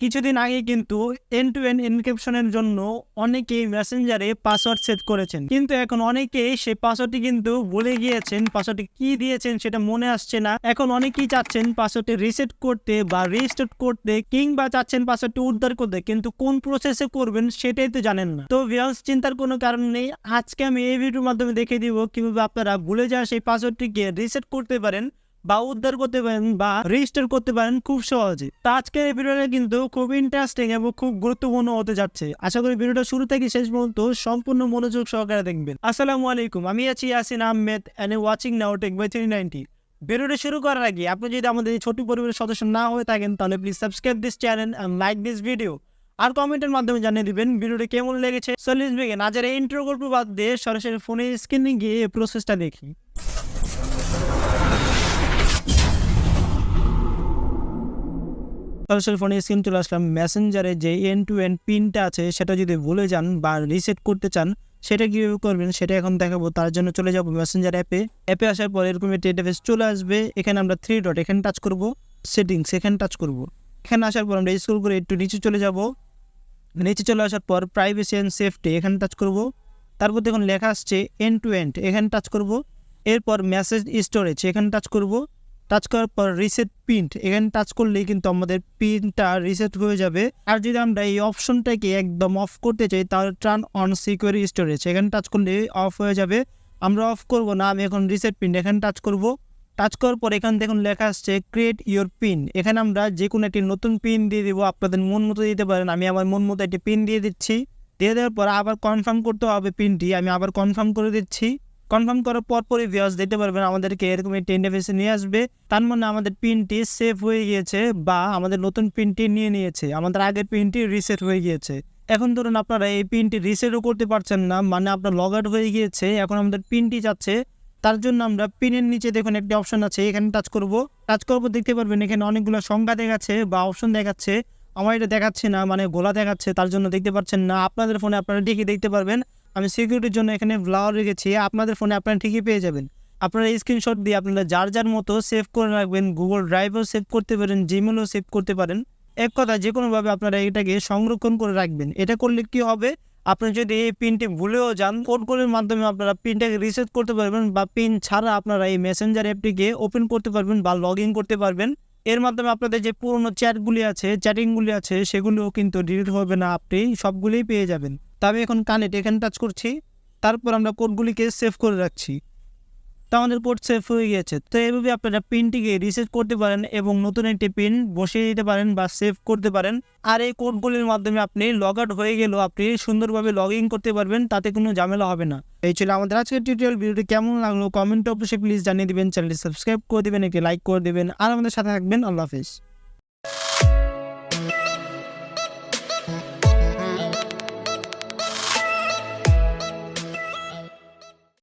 কিছুদিন আগে কিন্তু এন টু এন্ড এনক্রিপশনের জন্য অনেকেই মেসেঞ্জারে পাসওয়ার্ড সেট করেছেন। কিন্তু এখন অনেকেই সেই পাসওয়ার্ডটি কিন্তু ভুলে গিয়েছেন। পাসওয়ার্ডটি কি দিয়েছেন সেটা মনে আসছে না। এখন অনেকেই চাচ্ছেন পাসওয়ার্ডটি রিসেট করতে বা রিস্টার্ট করতে কিংবা চাচ্ছেন পাসওয়ার্ডটি উদ্ধার করতে। কিন্তু কোন প্রসেসে করবেন সেটাই তো জানেন না। তো ভিউয়ার্স চিন্তার কোনো কারণ নেই। আজকে আমি এই ভিডিওর মাধ্যমে দেখিয়ে দিব কীভাবে আপনারা ভুলে যাওয়া সেই পাসওয়ার্ডটিকে রিসেট করতে পারেন। বা উদ্ধার করতে পারেন বা রেজিস্টার করতে পারেন খুব সহজে। তো আজকের এই ভিডিওটা কিন্তু খুব ইন্টারেস্টিং এবং খুব গুরুত্বপূর্ণ হতে যাচ্ছে। আশা করি ভিডিওটা শুরু থেকে শেষ পর্যন্ত সম্পূর্ণ মনোযোগ সহকারে দেখবেন। আসসালামু আলাইকুম, আমি আছি Yasin Ahmed and watching now Tech by three ninety ভিডিওটা শুরু করার আগে আপনি যদি আমাদের এই ছোট পরিবারের সদস্য না হয়ে থাকেন, তাহলে please subscribe this channel and like this video আর কমেন্টের মাধ্যমে জানিয়ে দিবেন ভিডিওটা কেমন লেগেছে? চল্লিশ বেগে নাজার ইন্ট্রো গল্প বাদ দিয়ে সরাসরি ফোনের স্ক্রিনে গিয়ে প্রসেসটা দেখি। সরাসরি ফোনে স্ক্রিন চলে আসলাম। মেসেঞ্জারে যে এন টু এন পিনটা আছে, সেটা যদি ভুলে যান বা রিসেট করতে চান, সেটা কীভাবে করবেন সেটা এখন দেখাবো। তার জন্য চলে যাব মেসেঞ্জার অ্যাপে অ্যাপে আসার পর এরকম একটি ইন্টারফেস চলে আসবে। এখানে আমরা থ্রি ডট এখানে টাচ করব। সেটিংস এখানে টাচ করব। এখানে আসার পর আমরা স্ক্রল করে একটু নিচে চলে যাব। নিচে চলে আসার পর প্রাইভেসি অ্যান্ড সেফটি এখানে টাচ করব। তারপর দেখুন লেখা আসছে এন টু এন্ড এখানে টাচ করব। এরপর মেসেজ স্টোরেজ এখানে টাচ করব। টাচ করার পর রিসেট প্রিন্ট এখানে টাচ করলেই কিন্তু আমাদের প্রিন্টটা রিসেট হয়ে যাবে। আর যদি আমরা এই অপশনটাকে একদম অফ করতে চাই, তাহলে টার্ন অন সিকিউর স্টোরেজ এখানে টাচ করলে অফ হয়ে যাবে। আমরা অফ করব না, আমি এখন রিসেট প্রিন্ট এখানে টাচ করব। টাচ করার পর এখানে দেখুন লেখা আসছে ক্রিয়েট ইওর পিন এখানে আমরা যে কোনো একটি নতুন পিন দিয়ে দিব, আপনাদের মন মতো দিতে পারেন। আমি আমার মন মতো একটি পিন দিয়ে দিচ্ছি। দিয়ে দেওয়ার পর আবার কনফার্ম করতে হবে পিনটি আমি আবার কনফার্ম করে দিচ্ছি। কনফার্ম করার পর পরই ভিউয়ার্স দিতে পারবেন আমাদেরকে এরকম একটি ইন্টারফেসে নিয়ে আসবে। তার মানে আমাদের পিনটি সেভ হয়ে গিয়েছে বা আমাদের নতুন পিনটি নিয়ে নিয়েছে। আমাদের আগের পিনটি রিসেট হয়ে গিয়েছে। এখন ধরুন আপনারা এই পিনটি রিসেটও করতে পারছেন না মানে আপনার লগ আউট হয়ে গিয়েছে, এখন আমাদের পিনটি যাচ্ছে। তার জন্য আমরা পিনের নিচে দেখুন একটি অপশন আছে, এখানে টাচ করব। টাচ করব, দেখতে পারবেন এখানে অনেকগুলো সংখ্যা দেখাচ্ছে বা অপশন দেখাচ্ছে। আমার এটা দেখাচ্ছে না মানে গোলা দেখাচ্ছে, তার জন্য দেখতে পাচ্ছেন না। আপনাদের ফোনে আপনারা ঠিকই দেখতে পারবেন। আমি সিকিউরিটির জন্য এখানে ব্লাউর রেখেছি, আপনাদের ফোনে আপনারা ঠিকই পেয়ে যাবেন। আপনারা স্ক্রিনশট দিয়ে আপনারা যার যার মতো সেভ করে রাখবেন গুগল ড্রাইভও সেভ করতে পারেন জিমেলও সেভ করতে পারেন। এক কথা যে কোনোভাবে আপনারা এটাকে সংরক্ষণ করে রাখবেন। এটা করলে কি হবে? আপনি যদি এই পিনটি ভুলেও যান কোডগুলির মাধ্যমে আপনারা পিনটাকে রিসেট করতে পারবেন বা পিন ছাড়া আপনারা এই মেসেঞ্জার অ্যাপটিকে ওপেন করতে পারবেন বা লগ করতে পারবেন। এর মাধ্যমে আপনাদের যে পুরনো চ্যাটগুলি আছে, চ্যাটিংগুলি আছে, সেগুলিও কিন্তু ডিলিট হবে না, আপনি সবগুলিই পেয়ে যাবেন। তবে এখন কানেক্ট এখানে টাচ করছি, তারপর আমরা কোডগুলিকে সেভ করে রাখছি। তা আমাদের কোড সেভ হয়ে গিয়েছে। তো এইভাবে আপনারা পিনটিকে রিসেট করতে পারেন এবং নতুন একটি পিন বসিয়ে দিতে পারেন বা সেভ করতে পারেন। আর এই কোডগুলির মাধ্যমে আপনি লগ আউট হয়ে গেলেও আপনি সুন্দরভাবে লগ ইন করতে পারবেন, তাতে কোনো ঝামেলা হবে না। এই ছিল আমাদের আজকের টিউটোরিয়াল ভিডিওটি কেমন লাগল কমেন্ট অবশ্যই প্লিজ জানিয়ে দিবেন। চ্যানেলটি সাবস্ক্রাইব করে দেবেন, একটি লাইক করে দেবেন। আর আমাদের সাথে থাকবেন। আল্লাহ হাফিজ।